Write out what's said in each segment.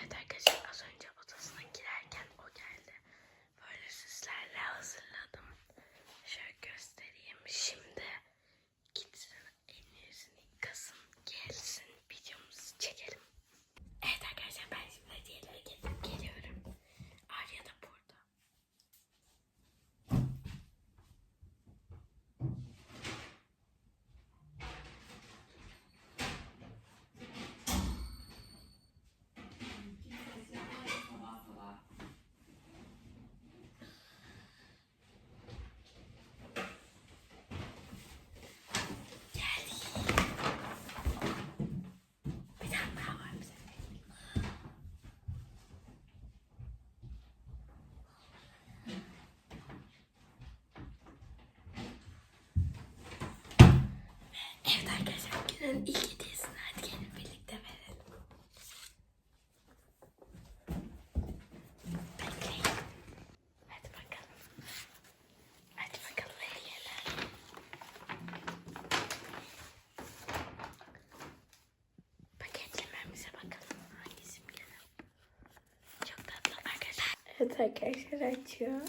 Evet arkadaşlar Evet arkadaşlar açıyor.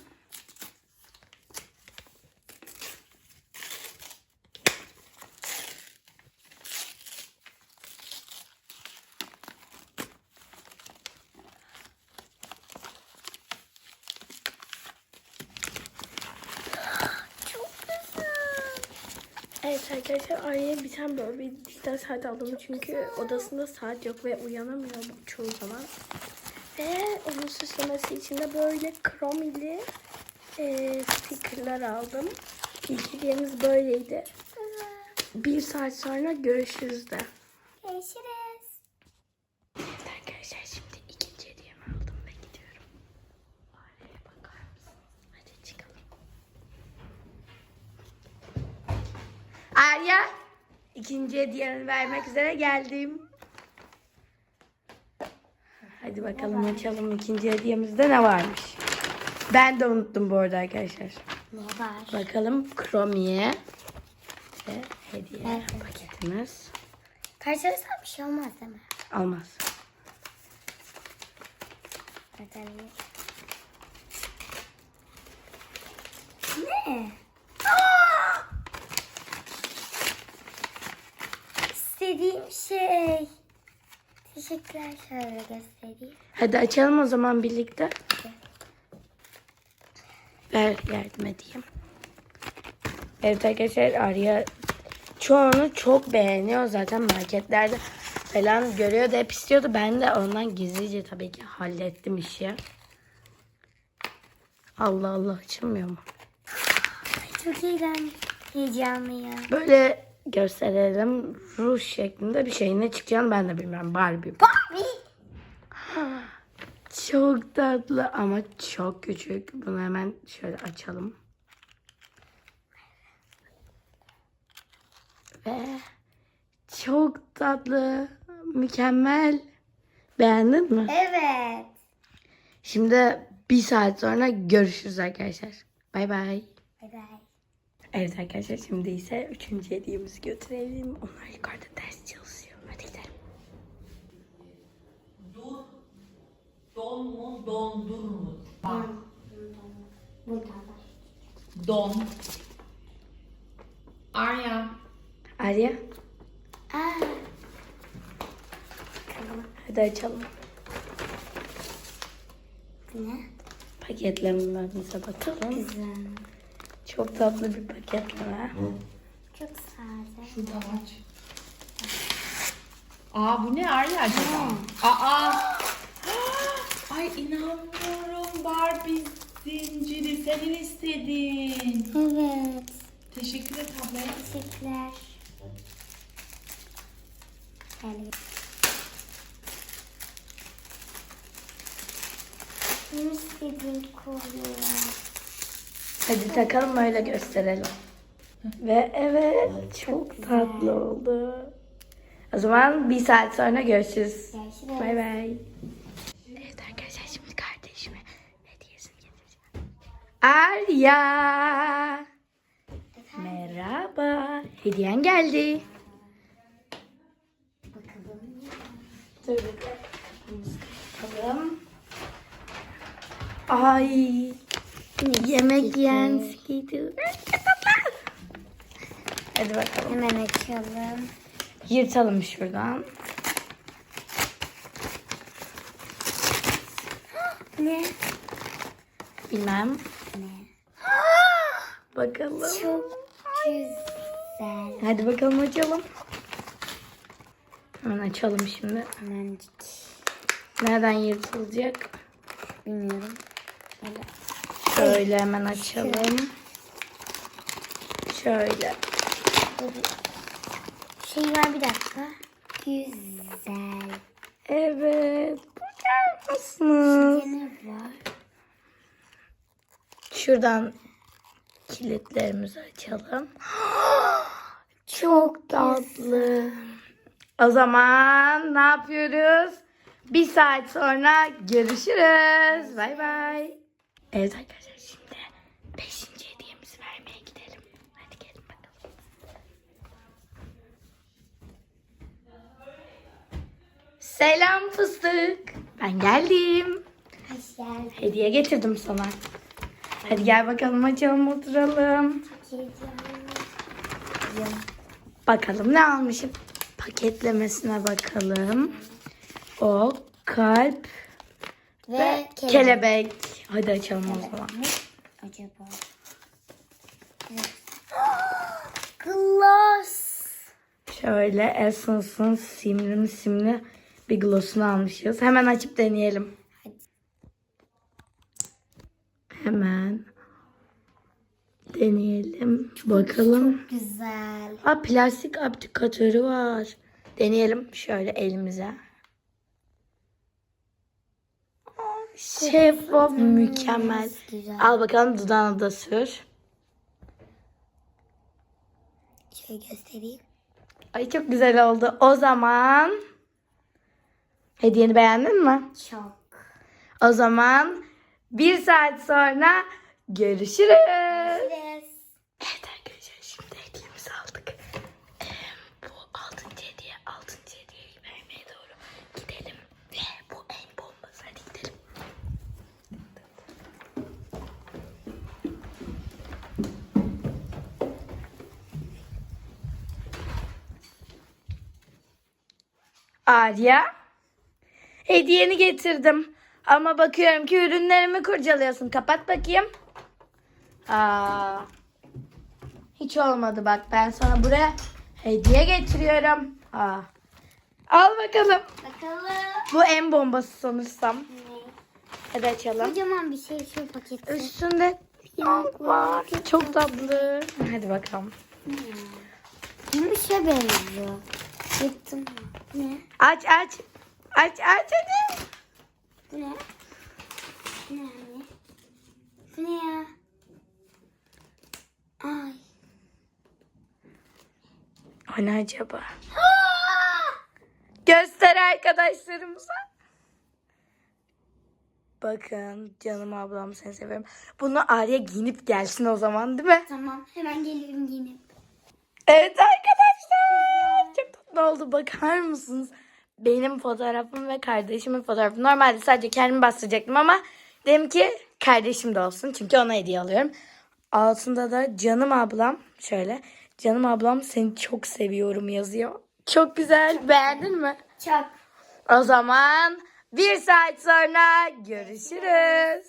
Evet arkadaşlar Arya'ya bir tane böyle bir dijital saat aldım çünkü odasında saat yok ve uyanamıyor çoğu zaman. Ve onun süslemesi için de böyle kromili e, stickerlar aldım. İlk hediyemiz böyleydi. Bir saat sonra görüşürüz de. Görüşürüz. Arkadaşlar şimdi ikinci hediyemi aldım ve gidiyorum. Arya'ya bakar mısınız? Hadi çıkalım. Arya, ikinci hediyeni vermek üzere geldim. Hadi bakalım açalım ikinci hediyemizde ne varmış. Ben de unuttum bu arada arkadaşlar. Ne var? Bakalım Chromi'ye ve hediye Evet. paketimiz. Karşılaşsam bir şey olmaz değil mi? Almaz. Ne? İstediğim şey. Teşekkürler şöyle göstereyim. Hadi açalım o zaman birlikte. Ver yardım edeyim. Evet arkadaşlar Arya çoğunu çok beğeniyor zaten marketlerde falan görüyordu hep istiyordu. Ben de ondan gizlice tabii ki hallettim işi. Allah Allah açılmıyor mu? Çok heyecan, heyecanlıyım. Böyle gösterelim. Ruj şeklinde bir şey. Ne çıkacağını ben de bilmiyorum. Barbie. Barbie. Çok tatlı ama çok küçük. Bunu hemen şöyle açalım. Ve çok tatlı. Mükemmel. Beğendin mi? Evet. Şimdi bir saat sonra görüşürüz arkadaşlar. Bay bay. Bay bay. Evet arkadaşlar şimdi ise üçüncü hediyemizi götürelim. Onlar yukarıda ders çalışıyor. Hadi gidelim. Dur. Don mu dondur mu? Bak. Burada var. Don. Arya. Arya Aa, hadi açalım. ne? Paketlememize bakalım. Güzel. Çok tatlı bir paketleme. Çok sade. Şurada aç. Aa bu ne Arya acaba? Aa. Ay inanmıyorum Barbie zinciri senin istedin. Evet. Teşekkür et. Teşekkürler. Yani. Ne istediğin koyuyor. Hadi takalım öyle gösterelim. Ve evet çok tatlı oldu. O zaman bir saat sonra görüşürüz. Görüşürüz. Bay bay. Evet arkadaşlar şimdi kardeşime hediyesini getireceğim. Arya. Merhaba. Hediyen geldi. Bakalım. Dur bakalım. Ay. Yemek yiyen skidi. Hadi bakalım. Hemen açalım. Yırtalım şuradan. Ne? Bilmem. Ne? Bakalım. Çok güzel. Hadi bakalım açalım. Hemen açalım şimdi. Hemen Nereden yırtılacak? bilmiyorum. Böyle. Şöyle hemen açalım. Şöyle. Şey var bir dakika. Güzel. Evet. Bakar mısınız? Ne var? Şuradan kilitlerimizi açalım. Çok Tatlı. O zaman ne yapıyoruz? Bir saat sonra görüşürüz. Bay bay. Evet arkadaşlar şimdi beşinci hediyemizi vermeye gidelim. Hadi gelin bakalım. Selam fıstık. Ben geldim. Hoş geldin. Hediye getirdim sana. Hadi gel bakalım açalım oturalım. Bakalım ne almışım. Paketlemesine bakalım. O kalp Ve, ve kelebek. kelebek. Hadi açalım o zaman. Acaba? Gloss. Şöyle Essence'ın simli simli bir glossunu almışız. Hemen açıp deneyelim. Hemen deneyelim. Bakalım. Güzel. Aa, plastik aplikatörü var. Deneyelim şöyle elimize. Aa, Şeffaf mükemmel. Güzel. Al bakalım dudağına da sür. Şöyle göstereyim. Ay çok güzel oldu. O zaman hediyeni beğendin mi? Çok. O zaman bir saat sonra görüşürüz. Yes. Evet arkadaşlar şimdi hediyemizi aldık. Ee, bu altıncı hediye, altıncı hediyeyi vermeye doğru gidelim. Ve bu en bombası hadi gidelim. Arya, hediyeni getirdim. Ama bakıyorum ki ürünlerimi kurcalıyorsun. Kapat bakayım. Aa, hiç olmadı bak. Ben sana buraya hediye getiriyorum. Aa. Al bakalım. Bakalım. Bu en bombası sanırsam. Hadi açalım. Kocaman bir şey şu paketi. Üstünde yağ var. Çok tatlı. Hadi bakalım. Gümüşe benziyor. Yıktım. Ne? Aç aç. Aç aç hadi. Bu ne? Bu ne anne? Bu ne ya? Ay. O ne acaba? Göster arkadaşlarımıza. Bakın canım ablam seni seviyorum. Bunu Arya giyinip gelsin o zaman değil mi? Tamam hemen gelirim yine. Evet arkadaşlar. Tatlı oldu. Bakar mısınız? Benim fotoğrafım ve kardeşimin fotoğrafı. Normalde sadece kendimi bastıracaktım ama dedim ki kardeşim de olsun. Çünkü ona hediye alıyorum. Altında da canım ablam şöyle. Canım ablam seni çok seviyorum yazıyor. Çok güzel. Beğendin mi? Çok. O zaman bir saat sonra görüşürüz.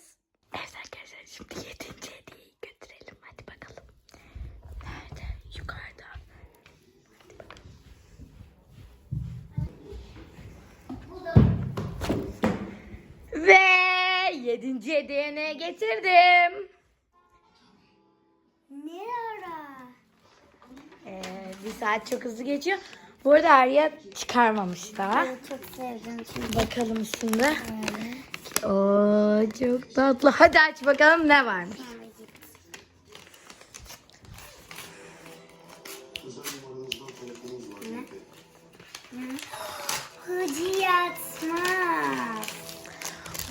Evet arkadaşlar şimdi yedinci hediyeyi götürelim. Hadi bakalım. Nerede? Yukarıda. Hadi bakalım. Ve yedinci hediyeni getirdim. Ne ara? Ee, bir saat çok hızlı geçiyor. Bu arada Arya çıkarmamış daha. Ben çok sevdim çünkü. Bakalım üstünde. Oo çok tatlı. Hadi aç bakalım ne varmış.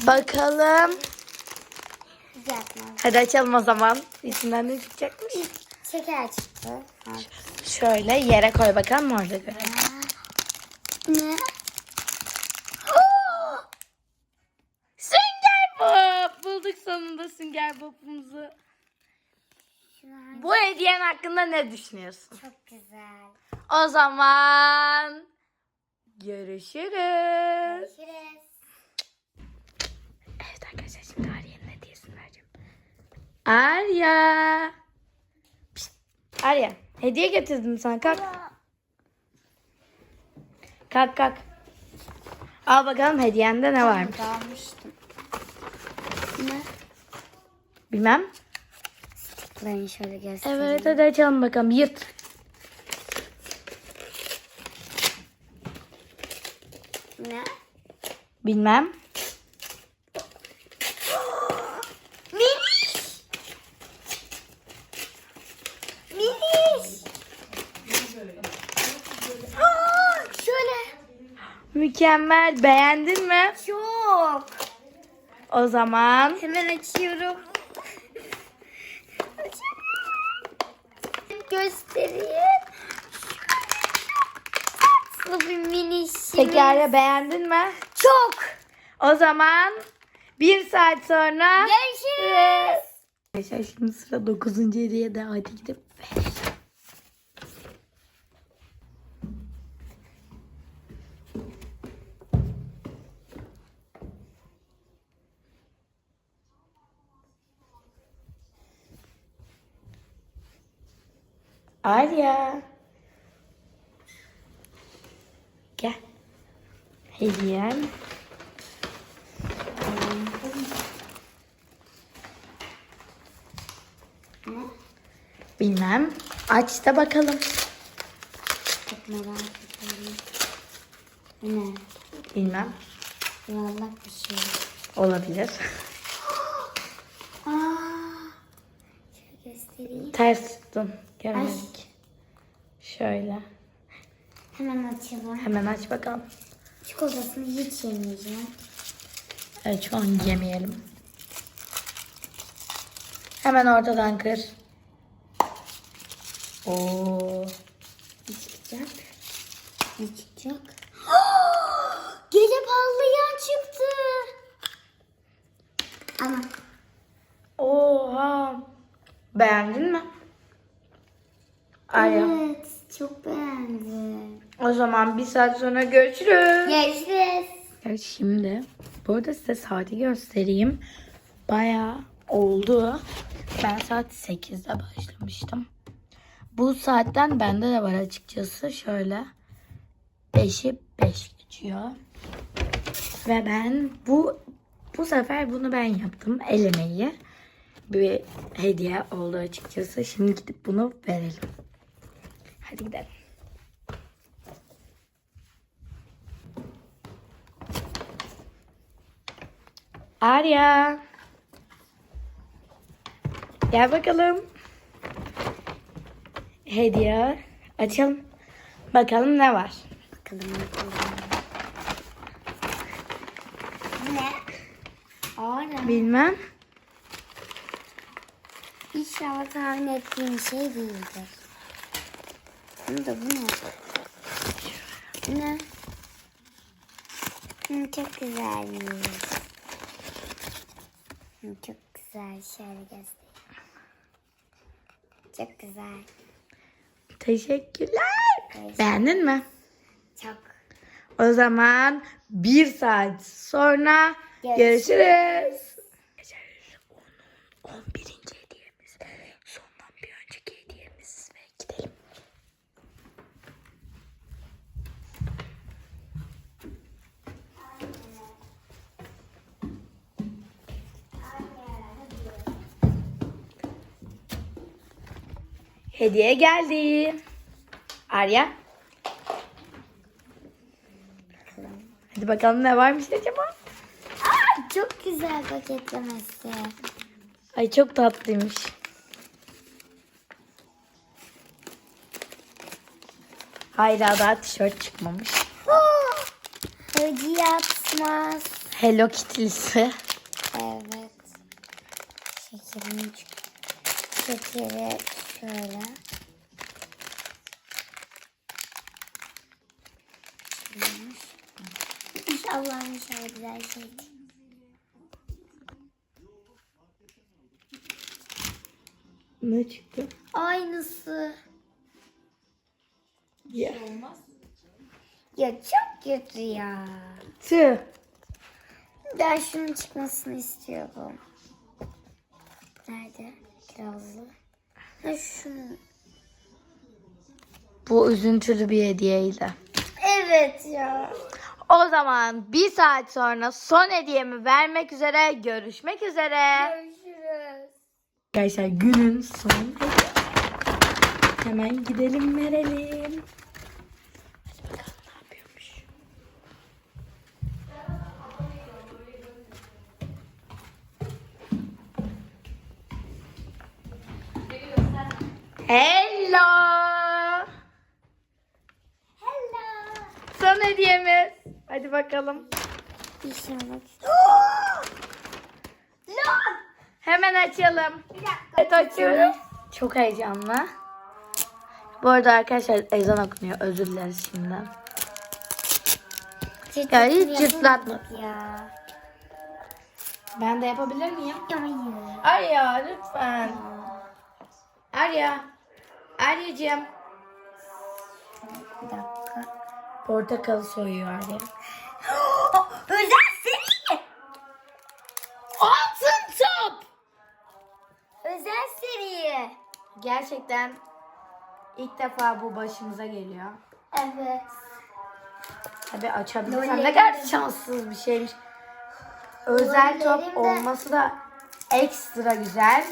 Bakalım. Hadi açalım o zaman. İçinden ne çıkacakmış? Şeker çıktı. Şöyle yere koy bakalım mı orada göre. Ne? Sünger Bob! Bulduk sonunda Sünger Bob'umuzu. Bu hediyen hakkında ne düşünüyorsun? Çok güzel. O zaman görüşürüz. Görüşürüz. Arya. Pişt, Arya hediye getirdim sana kalk. Kalk kalk. Al bakalım hediyende ne varmış. Dalmıştım. Ne? Bilmem. Ben şöyle göstereyim. Evet hadi açalım bakalım yırt. Ne? Bilmem. Aa, şöyle. Mükemmel beğendin mi? Çok. O zaman Hemen açıyorum. Göstereyim. Tatlı bir peki Arya beğendin mi? Çok. O zaman bir saat sonra Görüşürüz. Arkadaşlar şimdi sıra 9. hediye de hadi gidip Arya. Gel. Hediyen. Bilmem. Aç da bakalım. Çok merak ediyorum. Ne? Bilmem. Yuvarlak bir şey. Olabilir. Aa. Şöyle göstereyim. Ters tuttum. Göremedik. Şöyle. Hemen açalım. Hemen aç bakalım. Çikolatasını hiç yemeyeceğim. Evet şu an yemeyelim. Hemen ortadan kır. Oo. Ne çıkacak? Ne çıkacak? Gece parlayan çıktı. Ama Oha. Beğendin mi? Arya. evet çok beğendim. O zaman bir saat sonra görüşürüz. Görüşürüz. Evet şimdi burada size saati göstereyim. Bayağı oldu. Ben saat 8'de başlamıştım. Bu saatten bende de var açıkçası. Şöyle 5'i 5 geçiyor. Ve ben bu bu sefer bunu ben yaptım. El emeği. Bir hediye oldu açıkçası. Şimdi gidip bunu verelim. Hadi gidelim. Arya. Gel bakalım. Hediye. Açalım. Bakalım ne var. Bakalım bakalım. Ne? Ara. Bilmem. İnşallah tahmin ettiğim şey değildir. Bunu da bu ne? Hı, çok güzelmiş. Hı, çok güzel. Şöyle göstereyim. Çok güzel. Teşekkürler. Beğendin mi? Çok. O zaman bir saat sonra Görüşürüz. görüşürüz. Onun 11. hediyemiz. Sondan bir önceki hediyemiz ve gidelim. Hediye geldi. Arya. Hadi bakalım ne varmış acaba? Aa, çok güzel paketlemesi. Ay çok tatlıymış. Hala daha tişört çıkmamış. Oh, hediye atmaz. Hello Kitty'lisi. Evet. Şekerini şekeri şöyle. İnşallah inşallah güzel şey. Ne çıktı? Aynısı. Ya. Ya çok kötü ya. Tüh. Ben şunun çıkmasını istiyorum. Nerede? Kirazlı. Bu üzüntülü bir hediyeydi. Evet ya. O zaman bir saat sonra son hediyemi vermek üzere görüşmek üzere. Görüşürüz. Arkadaşlar günün son hediyesi. Hemen gidelim verelim. Hello. Hello. Son hediyemiz. Hadi bakalım. İnşallah. Hemen açalım. Bir dakika. Evet açıyorum. Çok heyecanlı. Bu arada arkadaşlar ezan okunuyor. Özür dileriz şimdiden. Ya hiç cırtlatma. Ya. Ben de yapabilir miyim? Hayır. Arya lütfen. Arya. Arya'cığım. Bir dakika. Portakalı soyuyor Arya. Özel seri. Altın top. Özel seri. Gerçekten ilk defa bu başımıza geliyor. Evet. Tabii açabilirsem Lollerim ne kadar şanssız bir şeymiş. Özel top olması da ekstra güzel.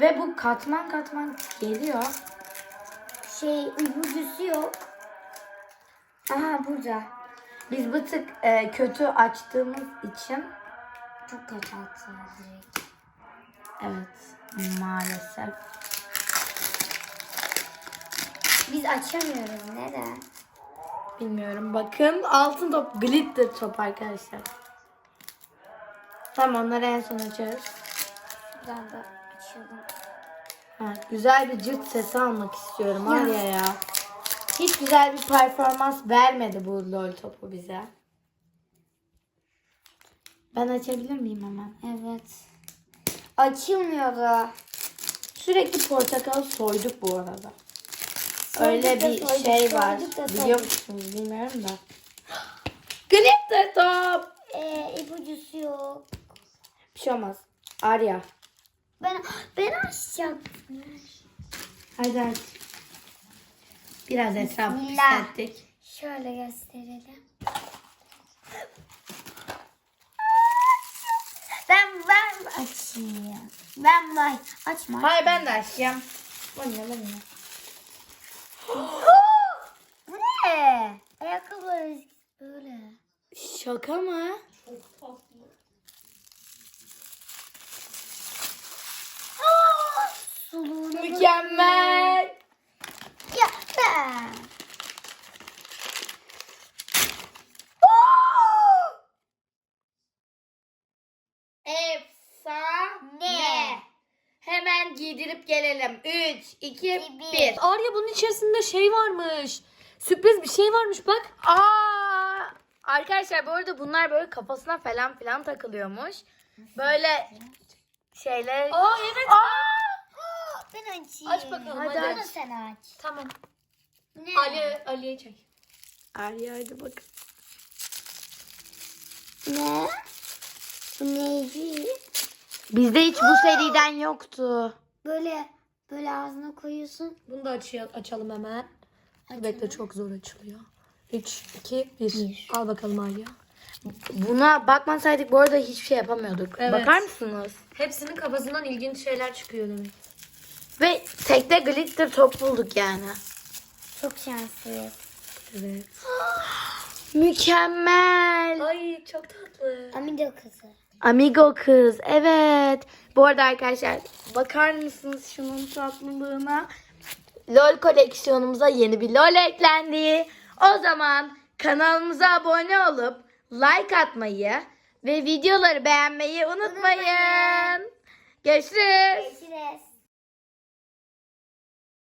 Ve bu katman katman geliyor. Şey ipucusu yok. Aha burada. Biz bu tık e, kötü açtığımız için Çok kötü direkt. evet maalesef. Biz açamıyoruz. Neden? Bilmiyorum. Bakın altın top glitter top arkadaşlar. Tamam onları en son açarız. Şuradan da Ha, güzel bir cırt sesi almak istiyorum var ya ya. Hiç güzel bir performans vermedi bu lol topu bize. Ben açabilir miyim hemen? Evet. Açılmıyordu. Sürekli portakal soyduk bu arada. Soyduk Öyle bir soyduk, şey var. Biliyor musunuz bilmiyorum da. Glitter top. Ee, ipucusu yok. Bir şey olmaz. Arya. Ben ben açacaktım. Hadi aç. Biraz etraf Bismillah. pislettik. Şöyle gösterelim. Ben ben açayım. Ben ben açma. Hayır ben de açacağım. Bu ne bu ne? Bu ne? Ayakkabılar böyle. Şaka mı? Suluğunu Mükemmel. Ya ben. Efsane. Hemen giydirip gelelim. 3, 2, Bir. 1. Arya bunun içerisinde şey varmış. Sürpriz bir şey varmış bak. Aa! Arkadaşlar bu arada bunlar böyle kafasına falan filan takılıyormuş. Böyle şeyler. Aa evet. Ben açayım. Aç bakalım, Hadi, hadi Bunu aç. sen aç. Tamam. Ne? Ali Ali'ye çek. Arya hadi bakın. Ne? Bu neydi? Bizde hiç bu seriden yoktu. Böyle böyle ağzına koyuyorsun. Bunu da aç açalım hemen. Açalım. Bekle çok zor açılıyor. 3, 2, 1. Al bakalım Arya. Buna bakmasaydık bu arada hiçbir şey yapamıyorduk. Evet. Bakar mısınız? Hepsinin kafasından ilginç şeyler çıkıyor demek. Ve tekte glitter top bulduk yani. Çok şanslıyız. Evet. Mükemmel. Ay çok tatlı. Amigo kızı. Amigo kız. Evet. Bu arada arkadaşlar bakar mısınız şunun tatlılığına? LOL koleksiyonumuza yeni bir LOL eklendi. O zaman kanalımıza abone olup like atmayı ve videoları beğenmeyi unutmayın. Görüşürüz. Görüşürüz.